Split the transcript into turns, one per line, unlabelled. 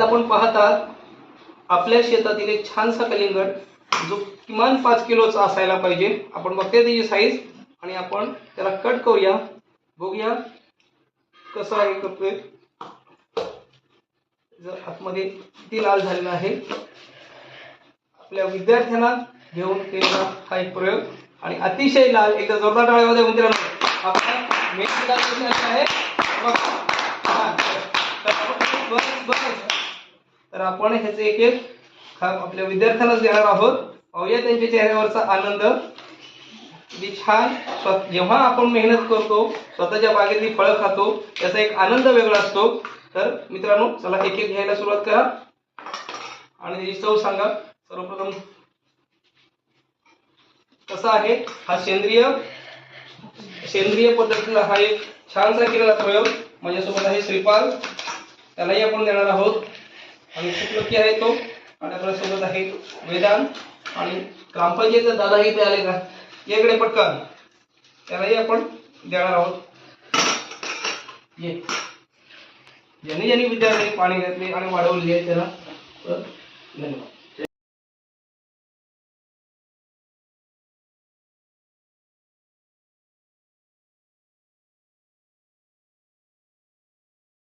आपण पाहतात आपल्या शेतातील एक छानसा कलिंगड जो किमान पाच किलोचा असायला पाहिजे. आपण बघते त्याची साईज आणि आपण त्याला कट करूया. बघूया कसं आहे करतोय जर आतमध्ये किती लाल झालेला आहे. आपल्या विद्यार्थ्यांना घेऊन केलेला हा एक प्रयोग. आणि अतिशय लाल एकदा जोरदार टाळ्या द्या मेथी लाल आहे बघा. हा. तर आपण- बस बस तर आपण ह्याचे एक एक खाप आपल्या विद्यार्थ्यांनाच देणार आहोत पाहूया त्यांच्या चेहऱ्यावरचा आनंद. किती छान. जेव्हा आपण मेहनत करतो स्वतःच्या बागेतली फळं खातो त्याचा एक आनंद वेगळा असतो. तर मित्रांनो चला एक एक घ्यायला सुरुवात करा. आणि त्याची चव सांगा. सर्वप्रथम कसा आहे? हा सेंद्रिय सेंद्रिय पद्धतीचा हा एक छानसा केलेला प्रयोग माझ्यासोबत आहे श्रीपाल. त्यालाही आपण देणार आहोत. आणि खूप आहे तो. आणि आपल्यासोबत आहे वेदांत आणि ग्रामपंचायतचा दादाही ते आले का? इकडे पटकन. त्यालाही आपण देणार आहोत. ये. ज्यांनी ज्यांनी विद्यार्थ्यांनी पाणी घातले आणि वाढवले आहे त्याला तर धन्यवाद.